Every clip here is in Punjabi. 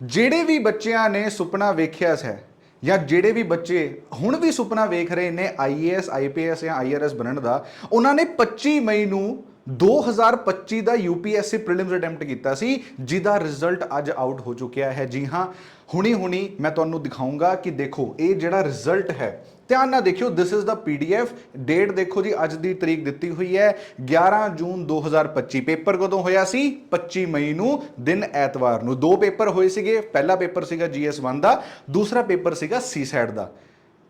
ਜਿਹੜੇ ਵੀ ਬੱਚਿਆਂ ਨੇ ਸੁਪਨਾ ਵੇਖਿਆ ਹੈ ਜਾਂ ਜਿਹੜੇ ਵੀ ਬੱਚੇ ਹੁਣ ਵੀ ਸੁਪਨਾ ਵੇਖ ਰਹੇ ਨੇ ਆਈਏਐਸ ਆਈਪੀਐਸ ਜਾਂ ਆਈਆਰਐਸ ਬਣਨ ਦਾ, ਉਹਨਾਂ ਨੇ 25 ਮਈ ਨੂੰ 2025 ਦਾ ਯੂਪੀਐਸਸੀ ਪ੍ਰੀਲਿਮਸ ਅਟੈਂਪਟ ਕੀਤਾ ਸੀ, ਜਿਹਦਾ ਰਿਜ਼ਲਟ ਅੱਜ ਆਊਟ ਹੋ ਚੁੱਕਿਆ ਹੈ। ਜੀ ਹਾਂ, ਹੁਣੀ ਹੁਣੀ ਮੈਂ ਤੁਹਾਨੂੰ ਦਿਖਾਉਂਗਾ ਕਿ ਦੇਖੋ, ਇਹ ਜਿਹੜਾ ਰਿਜ਼ਲਟ ਹੈ, ਧਿਆਨ ਨਾਲ ਦੇਖਿਓ this is the PDF date ਦੇਖੋ ਜੀ, ਅੱਜ ਦੀ ਤਰੀਕ ਦਿੱਤੀ ਹੋਈ ਹੈ 11 ਜੂਨ 2025 ਪੇਪਰ ਕਦੋਂ ਹੋਇਆ ਸੀ? 25 ਮਈ ਨੂੰ, ਦਿਨ ਐਤਵਾਰ ਨੂੰ। ਦੋ ਪੇਪਰ ਹੋਏ ਸੀਗੇ, ਪਹਿਲਾ ਪੇਪਰ ਸੀਗਾ GS1 ਦਾ, ਦੂਸਰਾ ਪੇਪਰ ਸੀਗਾ ਸੀਸੈਟ ਦਾ।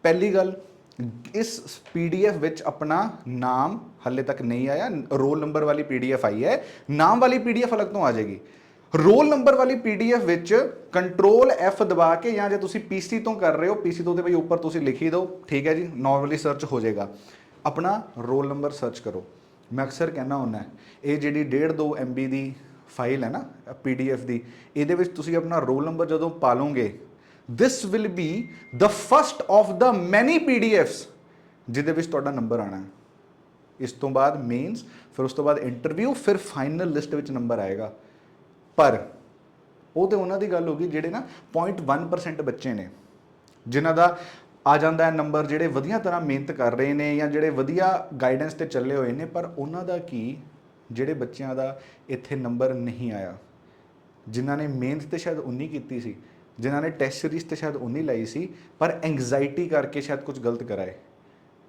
ਪਹਿਲੀ ਗੱਲ ਇਸ ਪੀਡੀਐਫ ਵਿੱਚ ਆਪਣਾ ਨਾਮ ਹੱਲੇ ਤੱਕ ਨਹੀਂ ਆਇਆ। ਰੋਲ ਨੰਬਰ ਵਾਲੀ ਪੀਡੀਐਫ ਆਈ ਹੈ। ਨਾਮ ਵਾਲੀ ਪੀਡੀਐਫ ਅਲੱਗ ਤੋਂ ਆ ਜਾਏਗੀ। ਰੋਲ ਨੰਬਰ ਵਾਲੀ ਪੀਡੀਐਫ ਵਿੱਚ ਕੰਟਰੋਲ F ਦਬਾ ਕੇ ਜਾਂ ਜੇ ਤੁਸੀਂ PC ਤੋਂ ਕਰ ਰਹੇ ਹੋ, PC ਤੋਂ ਤੇ ਬਈ ਉੱਪਰ ਤੁਸੀਂ ਲਿਖੀ ਦਿਓ। ਠੀਕ ਹੈ ਜੀ ਨਾਰਮਲੀ ਸਰਚ ਹੋ ਜਾਏਗਾ। ਆਪਣਾ ਰੋਲ ਨੰਬਰ ਸਰਚ ਕਰੋ। ਮੈਂ ਅਕਸਰ ਕਹਿਣਾ ਹੁੰਦਾ, ਇਹ ਜਿਹੜੀ 1.5 2 MB ਦੀ ਫਾਈਲ ਹੈ ਨਾ, PDF ਦੀ, ਇਹਦੇ ਵਿੱਚ ਤੁਸੀਂ ਆਪਣਾ ਰੋਲ ਨੰਬਰ ਜਦੋਂ ਪਾਲੋਗੇ this will be the first of the many PDFs ਜਿਹਦੇ ਵਿੱਚ ਤੁਹਾਡਾ ਨੰਬਰ ਆਣਾ ਹੈ। ਇਸ ਤੋਂ ਬਾਅਦ ਮੇਨਸ ਫਿਰ ਉਸ ਤੋਂ ਬਾਅਦ ਇੰਟਰਵਿਊ ਫਿਰ ਫਾਈਨਲ ਲਿਸਟ ਵਿੱਚ ਨੰਬਰ ਆਏਗਾ। ਪਰ ਉਹ ਤੇ ਉਹਨਾਂ ਦੀ ਗੱਲ ਹੋ ਗਈ ਜਿਹੜੇ ਨਾ 0.1% ਬੱਚੇ ਨੇ, ਜਿਨ੍ਹਾਂ ਦਾ ਆ ਜਾਂਦਾ ਹੈ ਨੰਬਰ ਜਿਹੜੇ ਵਧੀਆ ਤਰ੍ਹਾਂ ਮਿਹਨਤ ਕਰ ਰਹੇ ਨੇ ਜਾਂ ਜਿਹੜੇ ਵਧੀਆ ਗਾਈਡੈਂਸ ਤੇ ਚੱਲੇ ਹੋਏ ਨੇ, ਪਰ ਉਹਨਾਂ ਦਾ ਕੀ? ਜਿਹੜੇ ਬੱਚਿਆਂ ਦਾ ਇੱਥੇ ਨੰਬਰ ਨਹੀਂ ਆਇਆ। ਜਿਨ੍ਹਾਂ ਨੇ ਮਿਹਨਤ ਤੇ ਸ਼ਾਇਦ ਉਨੀ ਕੀਤੀ ਸੀ ਜਿਨ੍ਹਾਂ ਨੇ ਟੈਸਟ ਸੀਰੀਜ਼ ਤੇ ਸ਼ਾਇਦ ਉਨੀ ਲਾਈ ਸੀ, ਪਰ ਐਂਗਜ਼ਾਇਟੀ ਕਰਕੇ ਸ਼ਾਇਦ ਕੁਝ ਗਲਤ ਕਰਾਏ।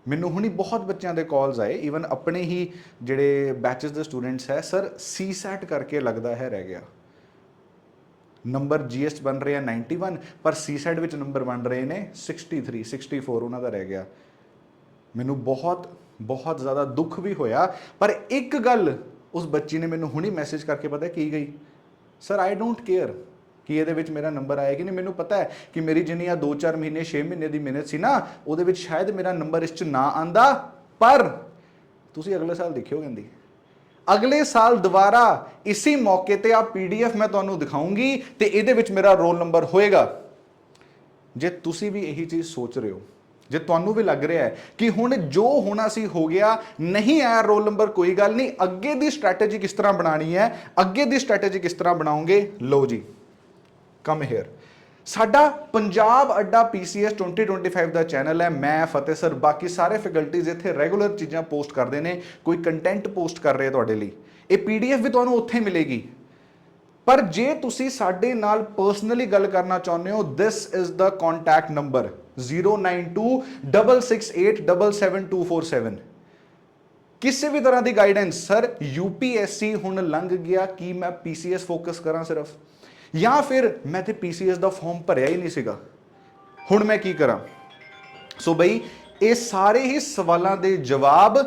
ਮੈਨੂੰ ਹੁਣੀ ਬਹੁਤ ਬੱਚਿਆਂ ਦੇ ਕਾਲਸ ਆਏ ਈਵਨ ਆਪਣੇ ਹੀ ਜਿਹੜੇ ਬੈਚਸ ਦੇ ਸਟੂਡੈਂਟਸ ਹੈ ਸਰ ਸੀਸੈਟ ਕਰਕੇ ਲੱਗਦਾ ਹੈ ਰਹਿ ਗਿਆ। ਨੰਬਰ ਜੀਐਸ ਬਣ ਰਿਹਾ 91 ਪਰ ਸੀਸੈਟ ਵਿੱਚ ਨੰਬਰ ਬਣ ਰਹੇ ਨੇ 63 64 ਉਹਨਾਂ ਦਾ ਰਹਿ ਗਿਆ। ਮੈਨੂੰ ਬਹੁਤ ਬਹੁਤ ਜ਼ਿਆਦਾ ਦੁੱਖ ਵੀ ਹੋਇਆ, ਪਰ ਇੱਕ ਗੱਲ ਉਸ ਬੱਚੀ ਨੇ ਮੈਨੂੰ ਹੁਣੀ ਮੈਸੇਜ ਕਰਕੇ ਪਤਾ ਕੀ ਗਈ ਸਰ ਆਈ ਡੋਂਟ ਕੇਅਰ ਕਿ ਇਹਦੇ ਵਿੱਚ ਮੇਰਾ ਨੰਬਰ ਆਇਆ ਕਿ ਨਹੀਂ। ਮੈਨੂੰ ਪਤਾ ਹੈ ਕਿ ਮੇਰੀ ਜਿੰਨੀ ਆ 2-4 ਮਹੀਨੇ 6 ਮਹੀਨੇ ਦੀ ਮਿਹਨਤ ਸੀ ਨਾ, ਉਹਦੇ ਵਿੱਚ ਸ਼ਾਇਦ ਮੇਰਾ ਨੰਬਰ ਇਸ 'ਚ ਨਾ ਆਂਦਾ। ਪਰ ਤੁਸੀਂ ਅਗਲੇ ਸਾਲ ਦੇਖਿਓ ਕਹਿੰਦੀ। ਅਗਲੇ ਸਾਲ ਦੁਬਾਰਾ ਇਸੇ ਮੌਕੇ ਤੇ ਆ ਪੀਡੀਐਫ ਮੈਂ ਤੁਹਾਨੂੰ ਦਿਖਾਉਂਗੀ ਤੇ ਇਹਦੇ ਵਿੱਚ ਮੇਰਾ ਰੋਲ ਨੰਬਰ ਹੋਏਗਾ। ਜੇ ਤੁਸੀਂ ਵੀ ਇਹੀ ਚੀਜ਼ ਸੋਚ ਰਹੇ ਹੋ, ਜੇ ਤੁਹਾਨੂੰ ਵੀ ਲੱਗ ਰਿਹਾ ਹੈ ਕਿ ਹੁਣ ਜੋ ਹੋਣਾ ਸੀ ਹੋ ਗਿਆ, ਨਹੀਂ ਆਇਆ ਰੋਲ ਨੰਬਰ ਕੋਈ ਗੱਲ ਨਹੀਂ। ਅੱਗੇ ਦੀ ਸਟ੍ਰੈਟਜੀ ਕਿਸ ਤਰ੍ਹਾਂ ਬਣਾਣੀ ਹੈ? ਅੱਗੇ ਦੀ ਸਟ੍ਰੈਟਜੀ ਕਿਸ ਤਰ੍ਹਾਂ ਬਣਾਉਂਗੇ? ਲਓ ਜੀ। ਕਮ ਹੇਅਰ ਸਾਡਾ ਪੰਜਾਬ ਅੱਡਾ PCS 2025 ਦਾ ਚੈਨਲ ਹੈ, ਮੈਂ, ਫਤਿਹ ਸਰ ਬਾਕੀ ਸਾਰੇ ਫੈਕਲਟੀਜ਼ ਇੱਥੇ ਰੈਗੂਲਰ ਚੀਜ਼ਾਂ ਪੋਸਟ ਕਰਦੇ ਨੇ, ਕੋਈ ਕੰਟੈਂਟ ਪੋਸਟ ਕਰ ਰਹੇ ਤੁਹਾਡੇ ਲਈ। ਇਹ PDF ਵੀ ਤੁਹਾਨੂੰ ਉੱਥੇ ਮਿਲੇਗੀ। ਪਰ ਜੇ ਤੁਸੀਂ ਸਾਡੇ ਨਾਲ ਪਰਸਨਲੀ ਗੱਲ ਕਰਨਾ ਚਾਹੁੰਦੇ ਹੋ, this is the contact number 09266877247 ਕਿਸੇ ਵੀ ਤਰ੍ਹਾਂ ਦੀ ਗਾਈਡੈਂਸ ਸਰ UPSC ਹੁਣ ਲੰਘ ਗਿਆ, ਕਿ ਮੈਂ PCS ਫੋਕਸ ਕਰਾਂ ਸਿਰਫ? ਜਾਂ ਫਿਰ ਮੈਂ ਤੇ PCS ਦਾ ਫਾਰਮ ਭਰਿਆ ਹੀ ਨਹੀਂ ਸੀਗਾ। ਹੁਣ ਮੈਂ ਕੀ ਕਰਾਂ? ਸੋ ਬਈ, ਇਹ ਸਾਰੇ ਹੀ ਸਵਾਲਾਂ ਦੇ ਜਵਾਬ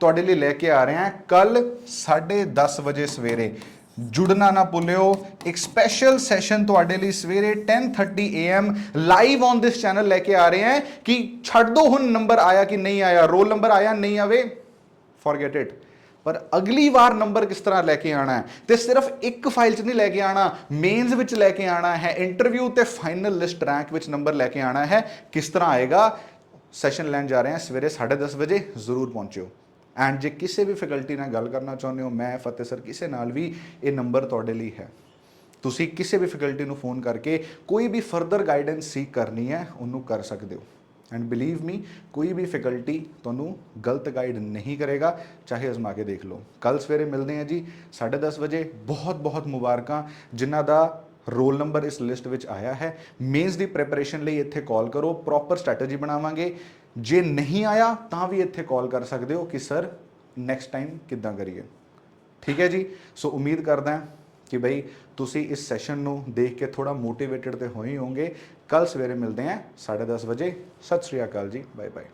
ਤੁਹਾਡੇ ਲਈ ਲੈ ਕੇ ਆ ਰਹੇ ਹਾਂ ਕੱਲ 10:30 ਵਜੇ ਸਵੇਰੇ। ਜੁੜਨਾ ਨਾ ਭੁੱਲਿਓ, ਇੱਕ ਸਪੈਸ਼ਲ ਸੈਸ਼ਨ ਤੁਹਾਡੇ ਲਈ ਸਵੇਰੇ 10:30 AM live on this channel ਲੈ ਕੇ ਆ ਰਹੇ ਹਾਂ ਕਿ ਛੱਡ ਦੋ ਹੁਣ ਨੰਬਰ ਆਇਆ ਕਿ ਨਹੀਂ ਆਇਆ ਰੋਲ ਨੰਬਰ ਆਇਆ, ਨਹੀਂ ਆਵੇ ਫੋਰਗੇਟ ਇਟ ਪਰ ਅਗਲੀ ਵਾਰ ਨੰਬਰ ਕਿਸ ਤਰ੍ਹਾਂ ਲੈ ਕੇ ਆਣਾ ਹੈ? ਤੇ ਸਿਰਫ ਇੱਕ ਫਾਈਲ 'ਚ ਨਹੀਂ ਲੈ ਕੇ ਆਣਾ ਮੇਨਸ ਵਿੱਚ ਲੈ ਕੇ ਆਣਾ ਹੈ ਇੰਟਰਵਿਊ ਤੇ ਫਾਈਨਲ ਲਿਸਟ ਰੈਂਕ ਵਿੱਚ ਨੰਬਰ ਲੈ ਕੇ ਆਣਾ ਹੈ। ਕਿਸ ਤਰ੍ਹਾਂ ਆਏਗਾ? ਸੈਸ਼ਨ ਲੈਣ ਜਾ ਰਹੇ ਹਾਂ, ਸਵੇਰੇ 10:30 ਵਜੇ, ਜ਼ਰੂਰ ਪਹੁੰਚਿਓ। ਐਂਡ ਜੇ ਕਿਸੇ ਵੀ ਫੈਕਲਟੀ ਨਾਲ ਗੱਲ ਕਰਨਾ ਚਾਹੁੰਦੇ ਹੋ, ਮੈਂ, ਫਤਿਹ ਸਰ ਕਿਸੇ ਨਾਲ ਵੀ ਇਹ ਨੰਬਰ ਤੁਹਾਡੇ ਲਈ ਹੈ। ਤੁਸੀਂ ਕਿਸੇ ਵੀ ਫੈਕਲਟੀ ਨੂੰ ਫੋਨ ਕਰਕੇ ਕੋਈ ਵੀ ਫਰਦਰ ਗਾਈਡੈਂਸ ਸੀਕ ਕਰਨੀ ਹੈ, ਉਹਨੂੰ ਕਰ ਸਕਦੇ ਹੋ। ਐਂਡ ਬਲੀਵ ਮੀ ਕੋਈ ਵੀ ਫੈਕਲਟੀ ਤੁਹਾਨੂੰ ਗਲਤ ਗਾਈਡ ਨਹੀਂ ਕਰੇਗਾ, ਚਾਹੇ ਅਜ਼ਮਾ ਕੇ ਦੇਖ ਲਓ। ਕੱਲ ਸਵੇਰੇ ਮਿਲਦੇ ਹਾਂ ਜੀ 10:30 ਵਜੇ, ਬਹੁਤ ਬਹੁਤ ਮੁਬਾਰਕਾਂ, ਜਿਨ੍ਹਾਂ ਦਾ ਰੋਲ ਨੰਬਰ ਇਸ ਲਿਸਟ ਵਿੱਚ ਆਇਆ ਹੈ। ਮੇਨਸ ਦੀ ਪ੍ਰੈਪਰੇਸ਼ਨ ਲਈ ਇੱਥੇ ਕਾਲ ਕਰੋ ਪ੍ਰੋਪਰ ਸਟ੍ਰੈਟਜੀ ਬਣਾਵਾਂਗੇ। ਜੇ ਨਹੀਂ ਆਇਆ, ਤਾਂ ਵੀ ਇੱਥੇ ਕਾਲ ਕਰ ਸਕਦੇ ਹੋ ਕਿ ਸਰ ਨੈਕਸਟ ਟਾਈਮ ਕਿੱਦਾਂ ਕਰੀਏ? ਠੀਕ ਹੈ ਜੀ? ਸੋ ਉਮੀਦ ਕਰਦਾ ਹਾਂ ਕਿ ਬਈ ਤੁਸੀਂ ਇਸ ਸੈਸ਼ਨ ਨੂੰ ਦੇਖ ਕੇ ਥੋੜਾ ਮੋਟੀਵੇਟਡ ਤੇ ਹੋਏ ਹੋਵੋਗੇ। ਕੱਲ ਸਵੇਰੇ ਮਿਲਦੇ ਹਾਂ 10:30 ਵਜੇ। ਸਤਿ ਸ਼੍ਰੀ ਅਕਾਲ ਜੀ। Bye bye